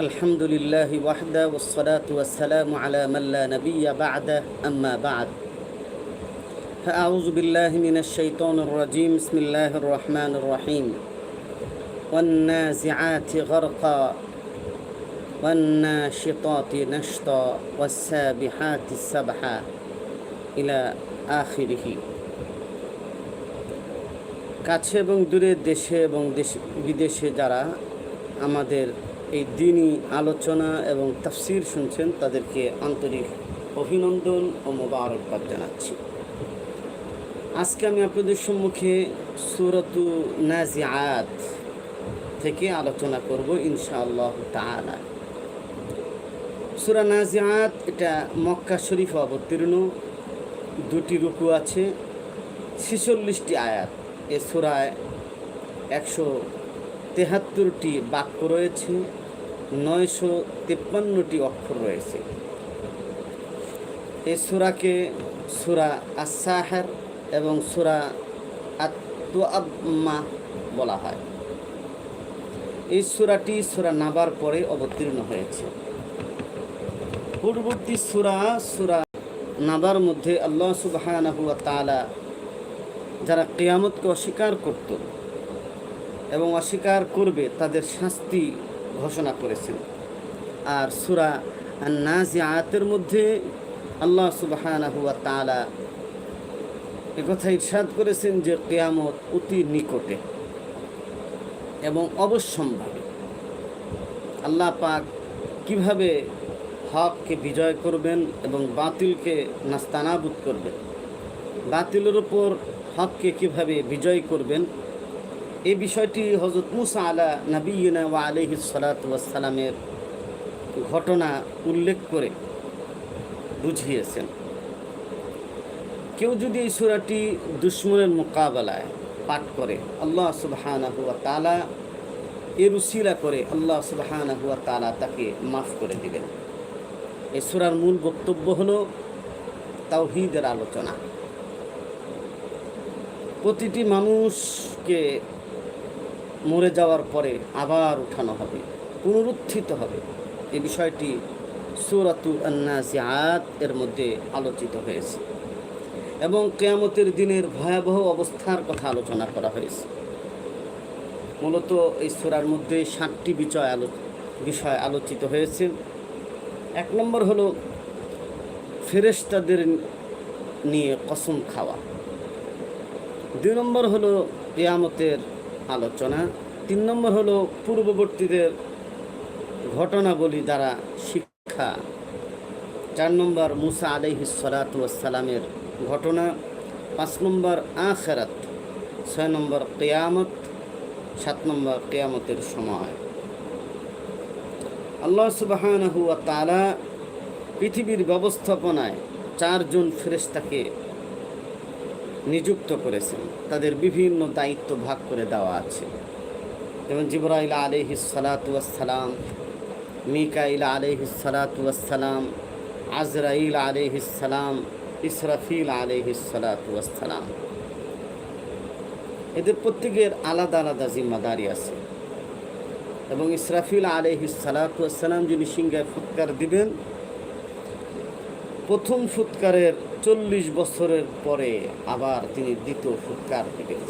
الحمد لله وحده والصلاة والسلام على من لا نبي بعده أما بعد فأعوذ بالله من الشيطان الرجيم بسم الله الرحمن الرحيم والنازعات غرقا والناشطات نشطا والسابحات سبحا إلى آخره কাছে এবং দূরে দেশে এবং দেশ বিদেশে যারা আমাদের এই দিনই আলোচনা এবং তাফসির শুনছেন তাদেরকে আন্তরিক অভিনন্দন ও মোবারকবাদ জানাচ্ছি। আজকে আমি আপনাদের সম্মুখে সুরতু নাজিআত থেকে আলোচনা করব ইনশাআল্লাহ তাআলা। সুরা নাজিআত এটা মক্কা শরীফ অবতীর্ণ, দুটি রুকু আছে, ছেচল্লিশটি আয়াত। এ সুরায় একশো তেহাত্তরটি বাক্য রয়েছে। নয়শো তেপ্পান্নটি অক্ষর রয়েছে। এই সুরাকে সুরা আসাহার এবং সুরা আত্মা বলা হয়। এই সুরাটি সুরা নাবার পরে অবতীর্ণ হয়েছে। পূর্ববর্তী সুরা সুরা নাবার মধ্যে আল্লাহ সুবাহ তালা যারা কেয়ামতকে অস্বীকার করত এবং অস্বীকার করবে, তাদের শাস্তি ঘোষণা করেছেন আর সুরা নাজিয়াতের মধ্যে আল্লাহ সুবাহ তালা একথা ইরশাদ করেছেন যে কেয়ামত অতি নিকটে এবং অবশ্যম্ভাবী। আল্লাহ পাক কীভাবে হককে বিজয় করবেন এবং বাতিলকে নাস্তানাবুদ করবেন? বাতিলের উপর হককে কীভাবে বিজয় করবেন? এই বিষয়টি হজরত মুসা আলা নবীনা ওয়া আলহি সালাতামের ঘটনা উল্লেখ করে বুঝিয়েছেন। কেউ যদি এই সুরাটি দুশ্মনের মোকাবেলায় পাঠ করে, আল্লাহ সুবহানা হুয়া তালা এর উসিলা করে, আল্লাহ সুবহানা হুয়া তালা তাকে মাফ করে দিবেন। এই সুরার মূল বক্তব্য হলো তাওহিদের আলোচনা। প্রতিটি মানুষকে মরে যাওয়ার পরে আবার উঠানো হবে, পুনরুত্থিত হবে। এই বিষয়টি সুরাতু আন্নাসিয়াত এর মধ্যে আলোচিত হয়েছে এবং কেয়ামতের দিনের ভয়াবহ অবস্থার কথা আলোচনা করা হয়েছে। মূলত এই সুরার মধ্যে সাতটি বিষয় আলো, বিষয় আলোচিত হয়েছে। এক নম্বর হলো ফেরেশতাদের নিয়ে কসম খাওয়া। দুই নম্বর হলো কেয়ামতের আলোচনা। তিন নম্বর হলো পূর্ববর্তীদের ঘটনাবলী দ্বারা শিক্ষা। চার নম্বর মুসা আলহি সালাতামের ঘটনা। পাঁচ নম্বর আখেরাত। ছয় নম্বর কেয়ামত। সাত নম্বর কেয়ামতের সময়। আল্লাহ সুবাহ তালা পৃথিবীর ব্যবস্থাপনায় চারজন ফেরেস্তাকে নিযুক্ত করেছেন। তাদের বিভিন্ন দায়িত্ব ভাগ করে দেওয়া আছে। যেমন জিবরাইল আলহি সালাতাম মিকাইল আলহি সালাতাম আজরাইল আলহিসাম ইসরাফিল আলহিসালাম এদের প্রত্যেকের আলাদা আলাদা জিম্মাদারি আছে। এবং ইসরাফিল আলহিসালাম যিনি সিংহায় ফুৎকার দিবেন, প্রথম ফুৎকারের চল্লিশ বছরের পরে আবার তিনি দ্বিতীয় ফুৎকার দিবেন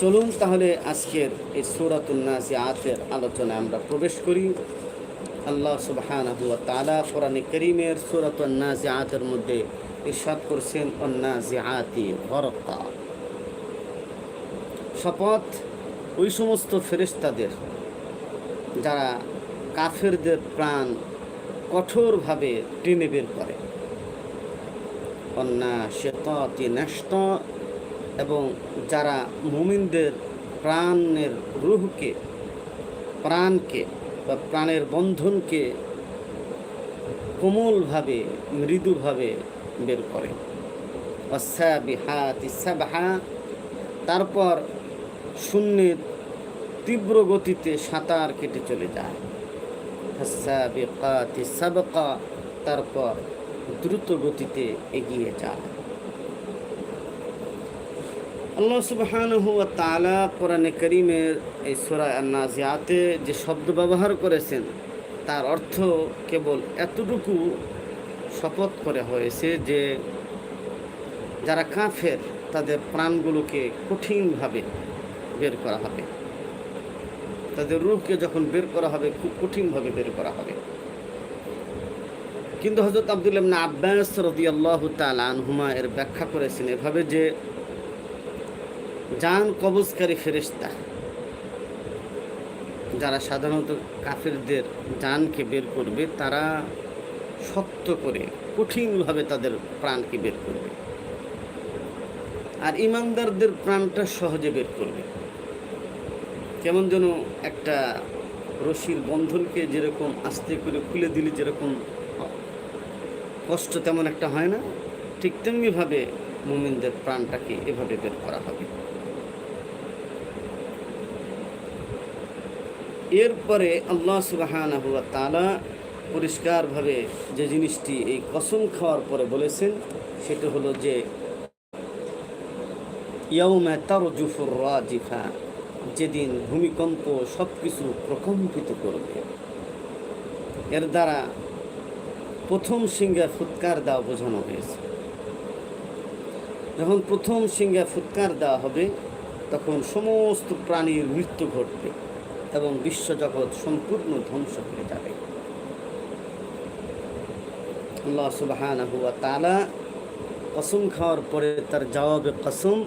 চলুন তাহলে আজকের এই সৌরাতুন্নাসি আতের আলোচনায় আমরা প্রবেশ করি। আল্লাহ সুবাহান সুবহান তালা কোরআনে করিমের সৌরাতুন্নাসি আতের মধ্যে ইরশাদ করছেন অন্নাসি আতি হরকা শপথ ওই সমস্ত ফেরেস্তাদের যারা কাফেরদের প্রাণ কঠোরভাবে টেনে বের করে। কন্যা শেততি ন্যস্ত এবং যারা মুমিনদের প্রাণের রুহকে, প্রাণকে বা প্রাণের বন্ধনকে কোমলভাবে, মৃদুভাবে বের করে। তারপর শূন্যের তীব্র গতিতে সাঁতার কেটে চলে যায়। সাবকা তারপর দ্রুত গতিতে এগিয়ে যায় আল্লাহ সুবহানাহু ওয়া তাআলা কোরআনে করিমের এই সূরা আন-নাজিয়াতে যে শব্দ ব্যবহার করেছেন, তার অর্থ কেবল এতটুকু শপথ করে হয়েছে যে যারা কাফের, তাদের প্রাণগুলোকে কঠিনভাবে বের করা হবে। তাদের রূহকে যখন বের করা হবে, খুব কঠিনভাবে বের করা হবে। কিন্তু হজরত আবদুল্লাহ ইবনে আব্বাস রাদিয়াল্লাহু তাআলা আনহুমা এর ব্যাখ্যা করেছেন এভাবে যে জান কবজকারী ফেরেশতা, যারা সাধারণত কাফেরদের জানকে বের করবে, তারা শক্ত করে, কঠিনভাবে তাদের প্রাণকে বের করবে। আর ইমানদারদের প্রাণটা সহজে বের করবে। কেমন যেন একটা রশির বন্ধনকে যেরকম আস্তে করে খুলে দিলে যেরকম কষ্ট তেমন একটা হয় না, ঠিক তেমনিভাবে মুমিনদের প্রাণটাকে এভাবে বের করা হবে। এরপরে আল্লাহ সুবাহানাহু ওয়া তাআলা পরিষ্কারভাবে যে জিনিসটি এই কসম খাওয়ার পরে বলেছেন, সেটা হলো যে, ইয়াউমা তারজুফুর রাজিফা। যেদিন ভূমিকম্প সব কিছু প্রকম্পিত করবে, এর দ্বারা প্রথম সিংহে ফুৎকার দেওয়া বোঝানো হয়েছে। যখন প্রথম সিংহে ফুৎকার দেওয়া হবে, তখন সমস্ত প্রাণীর মৃত্যু ঘটবে এবং বিশ্বজগৎ সম্পূর্ণ ধ্বংস হয়ে যাবে। আল্লাহ তাআলা কসম খাওয়ার পরে তার জবাবে কসম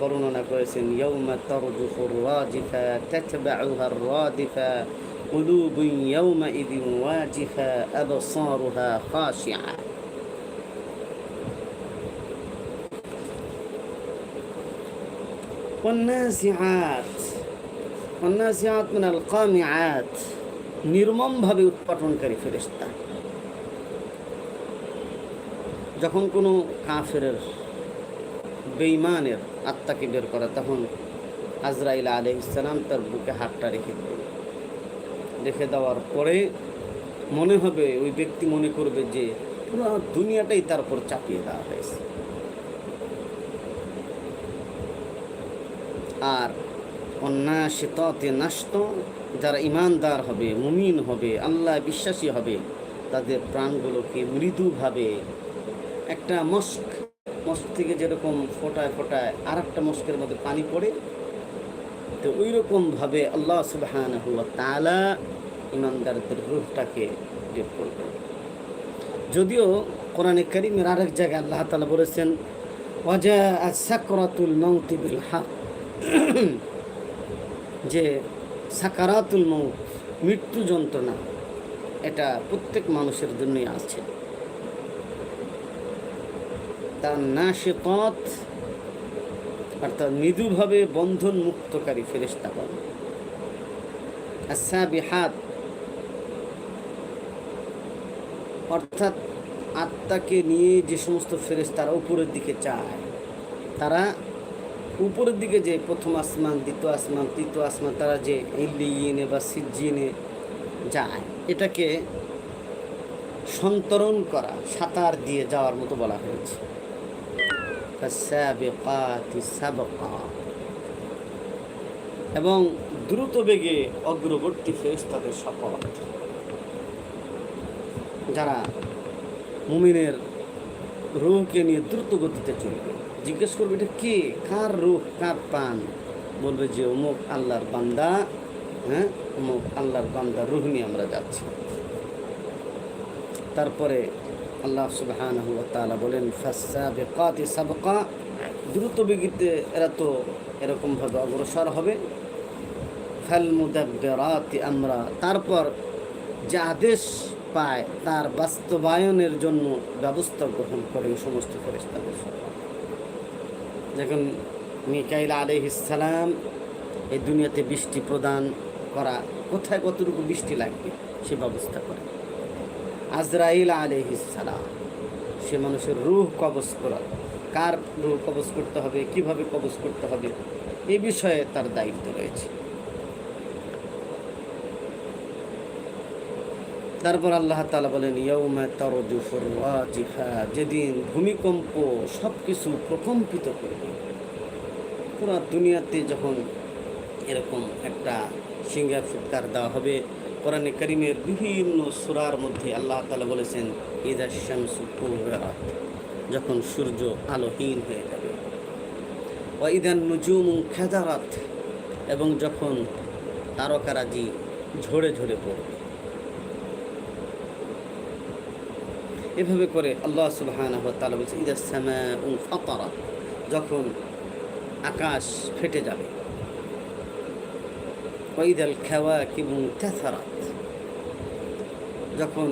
বর্ণনা করেছেন ইয়াউমা তারজুফুর রাজিফা তাতবাউহা রাদিফা قلوب يومئذ واجفة أبصارها خاشعة والنازعات والنازعات من القامعات নির্মমভাবে উৎপাটনকারী ফেরেশতা যখন কোনো কাফেরের বেঈমানের আত্মাকে বের করা, তখন আজরাইল আলহ ইসলাম তার বুকে হাতটা রেখে দেবে রেখে দেওয়ার পরে মনে হবে ওই ব্যক্তি মনে করবে যে পুরো দুনিয়াটাই তার উপর চাপিয়ে দেওয়া হয়েছে। আর অন্যাসিততে নাস্ত যারা ইমানদার হবে, মুমিন হবে, আল্লাহ বিশ্বাসী হবে, তাদের প্রাণগুলোকে মৃদুভাবে একটা মস্ক মস্ক থেকে যেরকম ফোটায় ফোটায় আর একটা মস্কের মধ্যে পানি পড়ে, তো ওই রকমভাবে আল্লাহ সুবহান তালা ইমানদারদের রূপটাকে বের করবেন যদিও কোরআনে করিমের আরেক জায়গায় আল্লাহ তালা বলেছেন ওয়াজা সাকরাতুল মৌতি বিল হক। যে সাকারাতুল মৌত মৃত্যু যন্ত্রণা, এটা প্রত্যেক মানুষের জন্যই আছে। তার নাশিকত, অর্থাৎ মৃদুভাবে বন্ধন মুক্তকারী ফেরেস্তা পাবে হাত অর্থাৎ আত্মাকে নিয়ে যে সমস্ত ফেরেস্তারা উপরের দিকে চায়, তারা উপরের দিকে যে প্রথম আসমান, দ্বিতীয় আসমান, তৃতীয় আসমান, তারা যে ইল্লিনে বা সিজিনে যায়, এটাকে সন্তরণ করা, সাঁতার দিয়ে যাওয়ার মতো বলা হয়েছে। এবং দ্রুত বেগে অগ্রবর্তী ফেরেস্তাদের শপথ। যারা মুমিনের রুহকে নিয়ে দ্রুত গতিতে চলবে। জিজ্ঞেস করবে, এটা কে? কার রূপ কার পান বলবে যে, অমুক আল্লাহর বান্দা হ্যাঁ? অমুক আল্লাহর বান্দা রুহ নিয়ে আমরা যাচ্ছি। তারপরে আল্লাহ সুবহান বলেন সাবকা দ্রুত বেগিতে এরা তো এরকমভাবে অগ্রসর হবে। ফাল মুদাব্বিরাতি আমরা তারপর যে আদেশ পায়, তার বাস্তবায়নের জন্য ব্যবস্থা গ্রহণ করে এই সমস্ত ফেরেস্তাদের যখন মিকাইল আলহিসাম এই দুনিয়াতে বৃষ্টি প্রদান করা, কোথায় কতটুকু বৃষ্টি লাগবে সে ব্যবস্থা করে। আজরাইল আলহিসাম সে মানুষের রুহ কবজ করা। কার রুহ কবজ করতে হবে? কীভাবে কবজ করতে হবে? এই বিষয়ে তার দায়িত্ব রয়েছে। তারপর আল্লাহ তালা বলেন যেদিন ভূমিকম্প সব কিছু প্রকম্পিত করবে। পুরো দুনিয়াতে যখন এরকম একটা সিঙ্গার ফুৎকার দেওয়া হবে কোরআনে করিমের বিভিন্ন সুরার মধ্যে আল্লাহ তালা বলেছেন ইদা শামসু কুহরাত যখন সূর্য আলোহীন হয়ে যাবে। ওয়াইদান নুজুম খেদারাত এবং যখন তারকারাজি ঝরে ঝরে পড়বে। এভাবে করে আল্লাহ সুবহানাহু ওয়া তাআলা বলছে ইদা সামাউ ফাতারাত যখন আকাশ ফেটে যাবে। ওয়াইদাল খাওয়াকিবু তাসারাত যখন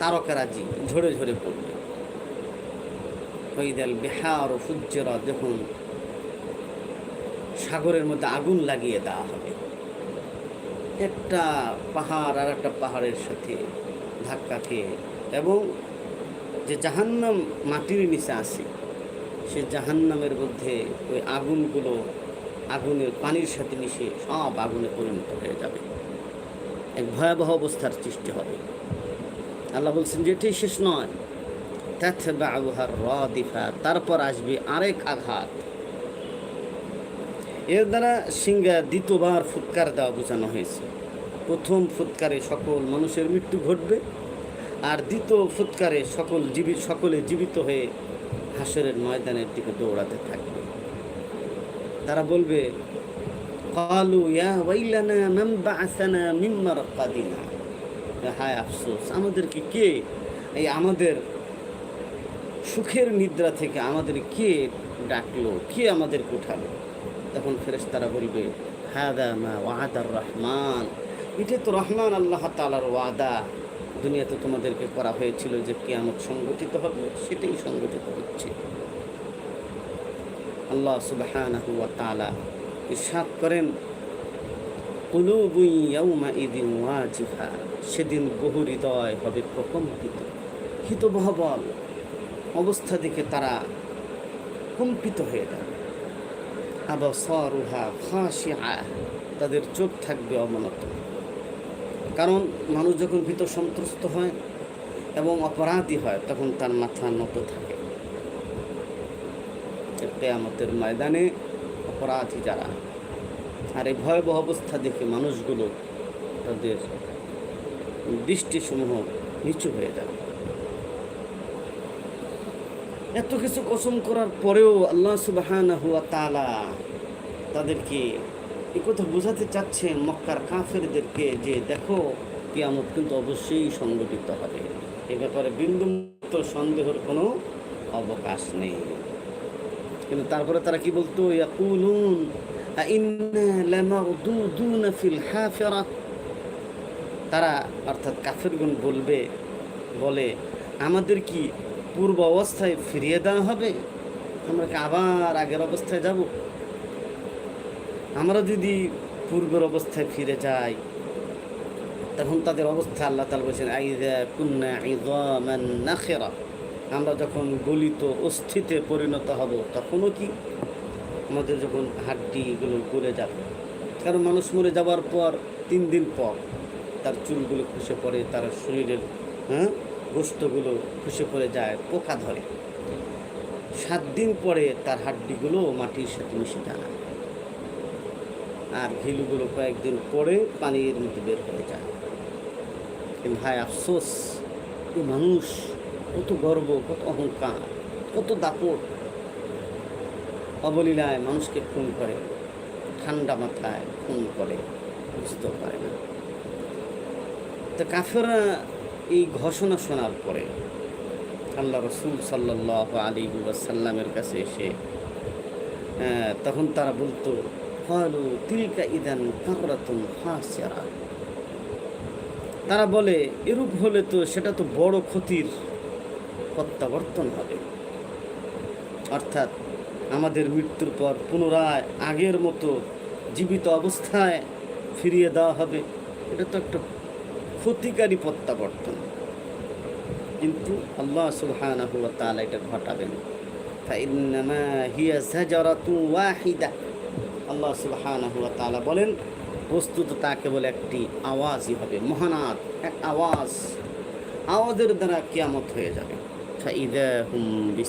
তারকারাজি ঝরে ঝরে পড়বে। ওইদাল বিহার ও ফুজ্জরা যখন সাগরের মধ্যে আগুন লাগিয়ে দেওয়া হবে। একটা পাহাড় আর একটা পাহাড়ের সাথে ধাক্কা খেয়ে এবং যে জাহান্নাম মাটির নিচে আছে, সে জাহান্নামের মধ্যে ওই আগুনগুলো আগুনের পানির সাথে মিশে সব আগুনে পরিণত হয়ে যাবে। এক ভয়াবহ অবস্থার সৃষ্টি হবে। আল্লাহ বলছেন যে এটাই শেষ নয়। তারপর আসবে আরেক আঘাত। এর দ্বারা সিংহা দ্বিতীয়বার ফুৎকার দেওয়া বোঝানো হয়েছে। প্রথম ফুৎকারে সকল মানুষের মৃত্যু ঘটবে আর দ্বিতীয় ফুৎকারে সকল জীবিত সকলে জীবিত হয়ে হাসরের ময়দানের দিকে দৌড়াতে থাকবে তারা বলবে আফসোস, আমাদেরকে কে এই আমাদের সুখের নিদ্রা থেকে আমাদের কে ডাকলো, কে আমাদের উঠালো? তখন ফেরেশতারা বলবে, হাদা মা রহমান। এটা তো রহমান আল্লাহ তালার ওয়াদা। দুনিয়াতে তোমাদেরকে করা হয়েছিল যে কিয়ামত সংগঠিত হবে, সেটাই সংগঠিত হচ্ছে। আল্লাহ সুবহানাহু ওয়া তাআলা ইরশাদ করেন ওয়াজিফা, সেদিন বহু হৃদয় হবে প্রকম্পিত। হিতবহবল অবস্থা দেখে তারা কম্পিত হয়ে যাবে আবাসারুহা খাশিআ তাদের চোখ থাকবে অবনত কারণ মানুষ যখন ভীত সন্ত্রস্ত হয় এবং অপরাধী হয়, তখন তার মাথা নত থাকে। কেয়ামতের ময়দানে অপরাধী যারা, আর এই ভয়াবহ অবস্থা দেখে মানুষগুলো তাদের দৃষ্টিসমূহ নিচু হয়ে যাবে এত কিছু কসম করার পরেও আল্লাহ সুবাহানা হুয়া তালা তাদেরকে এ কথা বোঝাতে চাচ্ছেন মক্কার কাফেরদেরকে যে দেখো, কিয়ামত কিন্তু অবশ্যই সংগঠিত হবে। এ ব্যাপারে বিন্দুমুক্ত সন্দেহের কোনো অবকাশ নেই। কিন্তু তারপরে তারা কি বলতো? তারা অর্থাৎ কাফেরগুন বলবে, বলে, আমাদের কি পূর্ব অবস্থায় ফিরিয়ে দেওয়া হবে? আমরা আবার আগের অবস্থায় যাব? আমরা যদি পূর্বের অবস্থায় ফিরে যাই, তখন তাদের অবস্থা আল্লাহ তালা বলছেন আইদা কুন্না ইদামান নাখেরা। আমরা যখন গলিত অস্থিতে পরিণত হব, তখনও কি আমাদের যখন হাড্ডিগুলো গলে যাবে? কারণ মানুষ মরে যাওয়ার পর, তিন দিন পর তার চুলগুলো খসে পড়ে, তার শরীরের হ্যাঁ গোস্তগুলো খসে পড়ে যায়, পোকা ধরে। সাত দিন পরে তার হাড্ডিগুলো মাটির সাথে মিশে যায়। আর ঘিলুগুলো কয়েকদিন পরে পানির মধ্যে বের হয়ে যায়। ভাই আফসোস মানুষ কত গর্ব, কত অহংকার, কত দাপট। অবলীলায় মানুষকে খুন করে, ঠান্ডা মাথায় খুন করে, বুঝতেও পারে না। তো কাফেরা এই ঘোষণা শোনার পরে আল্লাহ রসুল সাল্লাহ আলী সাল্লামের কাছে এসে তখন তারা বলতো ফলু তিলকা ইদান কাকরাতুন হাসিয়ারা তারা বলে, এরূপ হলে তো সেটা তো বড় ক্ষতির প্রত্যাবর্তন হবে। অর্থাৎ আমাদের মৃত্যুর পর পুনরায় আগের মতো জীবিত অবস্থায় ফিরিয়ে দেওয়া হবে। এটা তো একটা ক্ষতিকারী প্রত্যাবর্তন। কিন্তু আল্লাহ সুবহানাহু ওয়া তাআলা এটা ঘটাবেন। আল্লাহ সুবহানাহু ওয়া তাআলা বলেন বস্তুত তা কেবল একটি আওয়াজই হবে মহানাদ এক আওয়াজ। আওয়াজের দ্বারা কিয়ামত হয়ে যাবে। হুম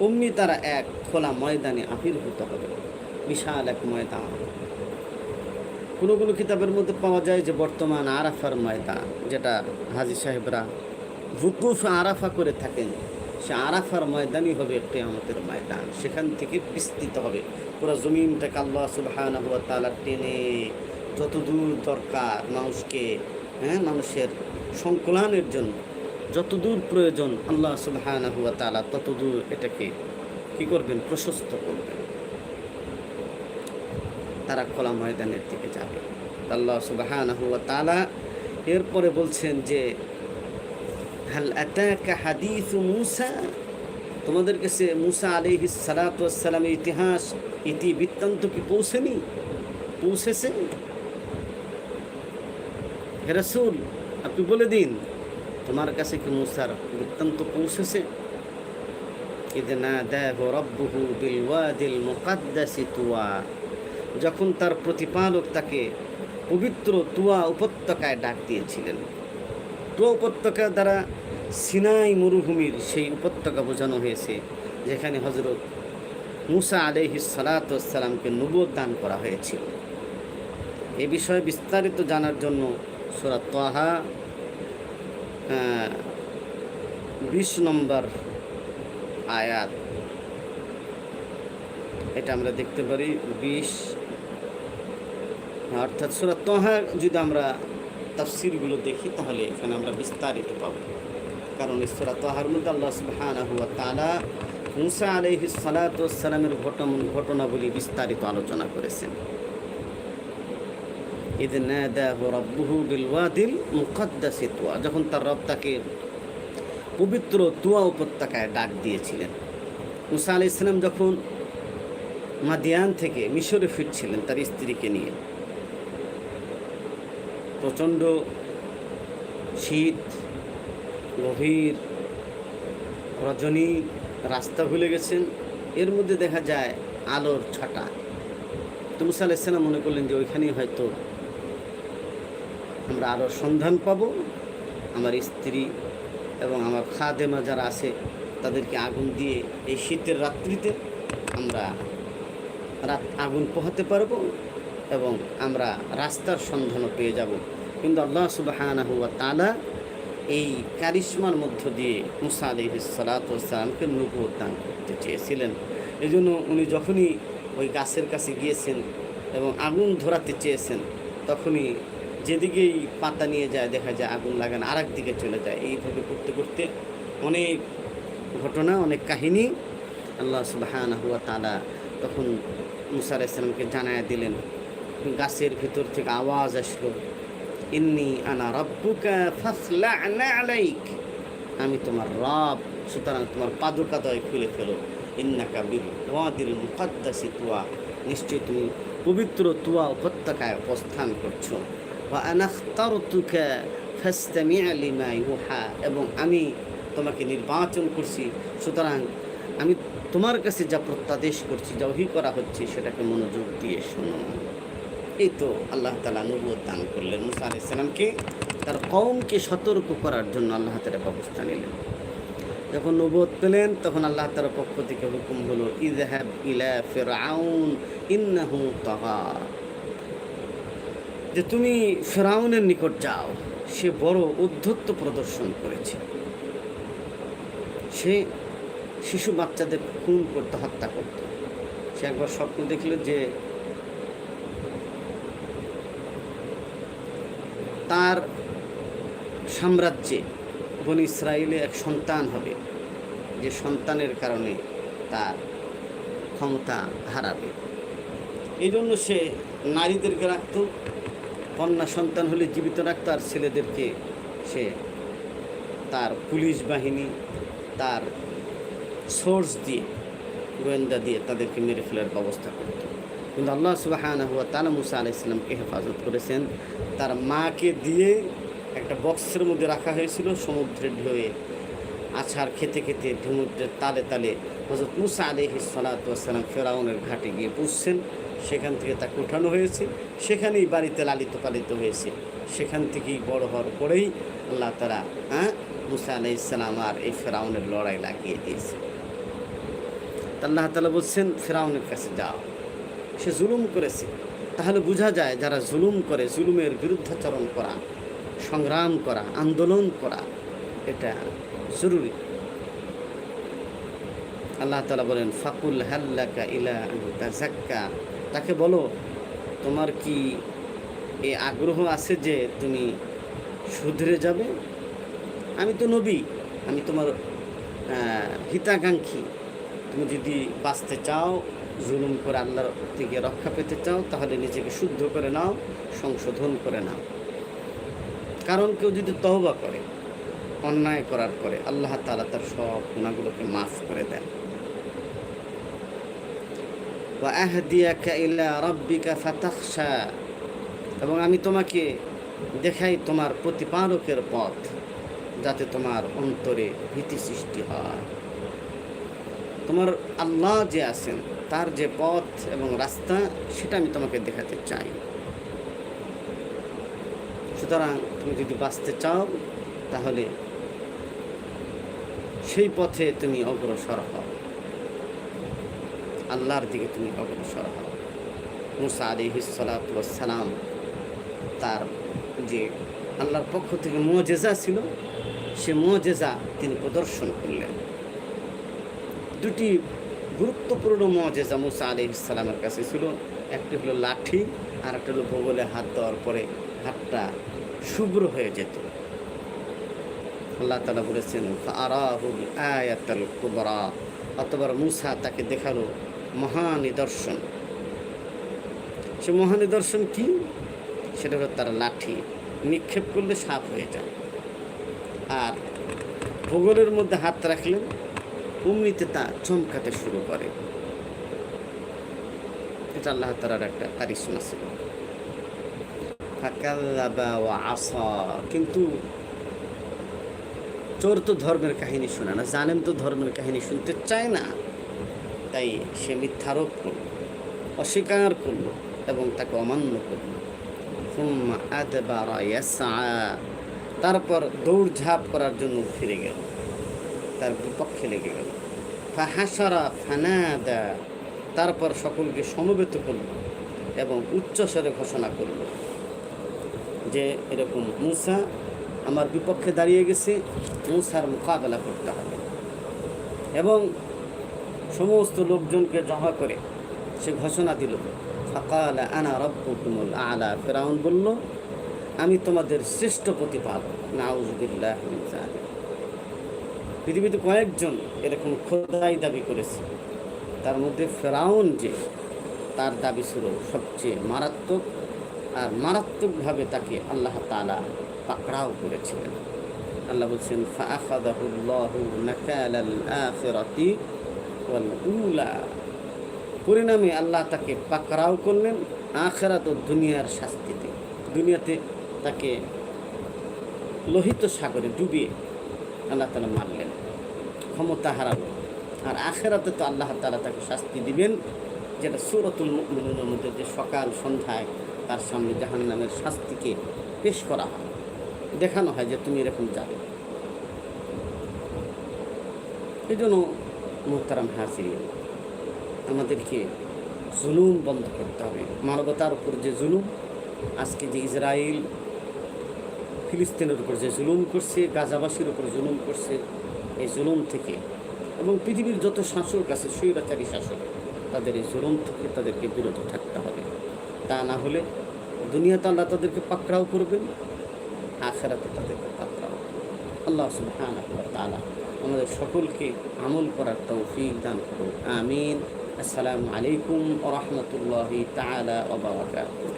অমনি তারা এক খোলা ময়দানে আবির্ভূত হবে। বিশাল এক ময়দান। কোনো কোনো কিতাবের মধ্যে পাওয়া যায় যে বর্তমান আরাফার ময়দান, যেটা হাজি সাহেবরা ভুকুফ আরাফা করে থাকেন। সে আরাফার ময়দানই হবে কেয়ামতের ময়দান। সেখান থেকে বিস্তৃত হবে। পুরো জমিনটাকে আল্লাহ সুবহানাহু ওয়া তাআলা টেনে যতদূর দরকার মানুষকে হ্যাঁ মানুষের সংকলনের জন্য যতদূর প্রয়োজন আল্লাহ সুবহানাহু ওয়া তাআলা ততদূর এটাকে কি করবেন? প্রশস্ত করবেন। তারা খোলা ময়দানের দিকে যাবে। আল্লাহ সুবহানাহু ওয়া তাআলা এরপরে বলছেন যে, হাল হাদিস মুসা? তোমাদের কাছে মুসা আলাইহিস সালাতু ওয়াস ইতিহাস ইতি বৃত্তান্ত কি পৌঁছেনি? পৌঁছেছে? হে রাসূল, আপনি বলে দিন। তোমার কাছে কি মুসার বৃত্তান্ত পৌঁছেছে? যখন তার প্রতিপালক তাকে পবিত্র তুয়া উপত্যকায় ডাক দিয়েছিলেন। তুয়া উপত্যকা দ্বারা সিনাই মরুভূমির সেই উপত্যকা বোঝানো হয়েছে, যেখানে হজরত মুসা আলহি সালাতামকে নবদান করা হয়েছিল। এ বিষয়ে বিস্তারিত জানার জন্য সুরাত বিশ নম্বর আয়াত। এটা আমরা দেখতে পারি, বিশ। অর্থাৎ সুরাত তহা, যদি আমরা তাফসিরগুলো দেখি, তাহলে এখানে আমরা বিস্তারিত পাব। কারণ সুরা তহার মধ্যে আল্লাহ ওয়া তাআলা মুসা আলাইহি সালাতু ঘটনা ঘটনাবলী বিস্তারিত আলোচনা করেছেন। তুয়া যখন তার রব তাকে পবিত্র তুয়া উপত্যকায় ডাক দিয়েছিলেন। মুসা আলাইহিস সালাম যখন মাদিয়ান থেকে মিশরে ফিরছিলেন তার স্ত্রীকে নিয়ে। প্রচণ্ড শীত, গভীর রজনী রাস্তা ভুলে গেছেন। এর মধ্যে দেখা যায় আলোর ছটা। তো মুসা আলাইসালাম মনে করলেন যে ওইখানেই হয়তো আমরা আরও সন্ধান পাবো। আমার স্ত্রী এবং আমার খাদেমা যারা আছে, তাদেরকে আগুন দিয়ে এই শীতের রাত্রিতে আমরা রাত আগুন পোহাতে পারব এবং আমরা রাস্তার সন্ধানও পেয়ে যাব। কিন্তু আল্লাহ সুবাহানাহু ওয়া তাআলা এই কারিশ্মার মধ্য দিয়ে মুসা আলহি সালাতামকে দান করতে চেয়েছিলেন। এই জন্য উনি যখনই ওই গাছের কাছে গিয়েছেন এবং আগুন ধরাতে চেয়েছেন, তখনই যেদিকেই পাতা নিয়ে যায়, দেখা যায় আগুন লাগানো আর দিকে চলে যায়। এইভাবে করতে করতে অনেক ঘটনা, অনেক কাহিনী আল্লাহ সুবাহানাহু হুয়া তাআলা তখন মুসা আলাইসালামকে জানায় দিলেন। গাছের ভিতর থেকে আওয়াজ আসলো, ইন্নি আনা রব্বুকা ফাসলা আলাইক। আমি তোমার রব, সুতরাং তোমার পাদুকাদয় খুলে ফেলো। ইন্নাকা বিল ওয়াদিল মুকাদ্দাসি তুয়া। নিশ্চয়ই তুমি পবিত্র তুয়া উপত্যকায় অবস্থান করছ। এবং আমি তোমাকে নির্বাচন করছি, সুতরাং আমি তোমার কাছে যা প্রত্যাদেশ করছি, যা ওহি করা হচ্ছে, সেটাকে মনোযোগ দিয়ে শোনো। এই তো আল্লাহ তালা নবুয় দান করলেন মুসা আলাইসালামকে তার কৌমকে সতর্ক করার জন্য আল্লাহ তালা ব্যবস্থা নিলেন। যখন নবুয়ত পেলেন, তখন আল্লাহ তালার পক্ষ থেকে হুকুম হলো ইজহাব ইলা ফিরআউন, ইন্নাহু তাগা। যে তুমি ফেরাউনের নিকট যাও, সে বড় উদ্ধত্ত প্রদর্শন করেছে। সে শিশু বাচ্চাদের খুন করতে, হত্যা করত। সে একবার স্বপ্ন দেখল যে তার সাম্রাজ্যে বন ইসরায়েলে এক সন্তান হবে, যে সন্তানের কারণে তার ক্ষমতা হারাবে। এই জন্য সে নারীদেরকে রাখত কন্যা সন্তান হলে জীবিত রাখত আর ছেলেদেরকে সে তার পুলিশ বাহিনী, তার সোর্স দিয়ে গোয়েন্দা দিয়ে তাদেরকে মেরে ফেলার ব্যবস্থা করত। কিন্তু আল্লাহ সুবাহান হুয়া তালা মুসা আলাইসাল্লামকে হেফাজত করেছেন। তার মাকে দিয়ে একটা বক্সের মধ্যে রাখা হয়েছিল সমুদ্রের ঢেউয়ে। আছাড় খেতে খেতে সমুদ্রের তালে তালে হজরত মুসা আলহি সালাতাম ফেরাউনের ঘাটে গিয়ে পুষছেন। সেখান থেকে তাকে উঠানো হয়েছে। সেখানেই বাড়িতে লালিত পালিত হয়েছে। সেখান থেকেই বড় হওয়ার পরেই আল্লাহ তারা হ্যাঁ মুসা আলাইসালাম আর এই ফেরাউনের লড়াই লাগিয়ে দিয়েছে। আল্লাহ তালা বলছেন, ফেরাউনের কাছে যাও। সে জুলুম করেছে। তাহলে বোঝা যায় যারা জুলুম করে, জুলুমের বিরুদ্ধাচরণ করা, সংগ্রাম করা, আন্দোলন করা, এটা জরুরি। আল্লাহ তালা বলেন, ফাকুল হাল্লাকা ইলা জাক্কা তাকে বলো, তোমার কি এ আগ্রহ আছে যে তুমি শুধরে যাবে? আমি তো নবী, আমি তোমার হিতাকাঙ্ক্ষী। তুমি যদি বাঁচতে চাও, জুলুম করে আল্লাহর থেকে রক্ষা পেতে চাও, তাহলে নিজেকে শুদ্ধ করে নাও, সংশোধন করে নাও। কারণ কেউ যদি তহবা করে, অন্যায় করার পরে, আল্লাহ তালা তার সব গুণাগুলোকে মাফ করে দেন। এবং আমি তোমাকে দেখাই তোমার প্রতিপালকের পথ, যাতে তোমার অন্তরে ভীতি সৃষ্টি হয়। তোমার আল্লাহ যে আছেন, তার যে পথ এবং রাস্তা, সেটা আমি তোমাকে দেখাতে চাই। সুতরাং তুমি যদি বাঁচতে চাও, তাহলে সেই পথে তুমি অগ্রসর হও। আল্লাহর দিকে তুমি অগ্রসর হও। মুসা আলিহি সালাম তার যে আল্লাহর পক্ষ থেকে মোজেজা ছিল, সে মোজেজা তিনি প্রদর্শন করলেন। দুটি গুরুত্বপূর্ণ মজেজা মুসা আলি ইসলামের কাছে ছিল। একটি হলো লাঠি আর একটা হলো বগলে হাত দেওয়ার পরে হাতটা শুভ্র হয়ে যেত। আল্লাহ তালা বলেছেন আয়াতাল কুবরা। অতবার মুসা তাকে দেখাল মহা নিদর্শন। সে মহা নিদর্শন কি? সেটা হলো তার লাঠি। নিক্ষেপ করলে সাপ হয়ে যায়। আর ভূগোলের মধ্যে হাত রাখলে অমনিতে তা চমকাতে শুরু করে। এটা আল্লাহ তালার একটা কারিশমা ছিল কিন্তু চোর তো ধর্মের কাহিনী শোনে না, জানেন তো ধর্মের কাহিনী শুনতে চায় না। তাই সে মিথ্যারোপ করল, অস্বীকার করল এবং তাকে অমান্য করল। তারপর দৌড়ঝাঁপ করার জন্য ফিরে গেল। তার বিপক্ষে লেগে গেল। ফাহাসারা ফানাদা, তারপর সকলকে সমবেত করল এবং উচ্চস্বরে ঘোষণা করল যে, এরকম মুসা আমার বিপক্ষে দাঁড়িয়ে গেছে, মুসার মোকাবেলা করতে হবে। এবং সমস্ত লোকজনকে জমা করে সে ঘোষণা দিল সকাল আনা রব্বুকুমুল আলা। ফেরাউন বলল, আমি তোমাদের শ্রেষ্ঠ প্রতিপালক, নাউজুবিল্লাহ পৃথিবীতে কয়েকজন এরকম খোদাই দাবি করেছে। তার মধ্যে ফেরাউন যে, তার দাবি ছিল সবচেয়ে মারাত্মক, আর মারাত্মকভাবে তাকে আল্লাহ তালা পাকড়াও করেছিলেন। আল্লাহ বলছেন পরিণামে আল্লাহ তাকে পাকড়াও করলেন আখেরাত ও দুনিয়ার শাস্তিতে। দুনিয়াতে তাকে লোহিত সাগরে ডুবিয়ে আল্লাহ তালা মারলেন, ক্ষমতা হারালো। আর আখেরাতে তো আল্লাহ তালা তাকে শাস্তি দিবেন, যেটা সুরতুল মুমিনুনের মধ্যে যে সকাল সন্ধ্যায় তার সামনে জাহান নামের শাস্তিকে পেশ করা হয়। দেখানো হয় যে তুমি এরকম যাবে। এই জন্য মোহতারাম হাসির আমাদেরকে জুলুম বন্ধ করতে হবে। মানবতার উপর যে জুলুম, আজকে যে ইসরায়েল ফিলিস্তিনের উপর যে জুলুম করছে, গাজাবাসীর উপর জুলুম করছে, এই জুলুম থেকে এবং পৃথিবীর যত শাসক আছে, স্বৈরাচারী শাসক, তাদের এই জুলুম থেকে তাদেরকে বিরত থাকতে হবে। তা না হলে দুনিয়াতে আল্লাহ তাদেরকে পাকড়াও করবেন আখেরাতে তাদেরকে পাকড়াও করবেন আল্লাহ সুবহানাহু ওয়া তাআলা আমাদের সকলকে আমল করার তৌফিক দান করুন। আমিন। আসসালামু আলাইকুম ওয়া রাহমাতুল্লাহি তাআলা ওয়া বারাকাতুহু।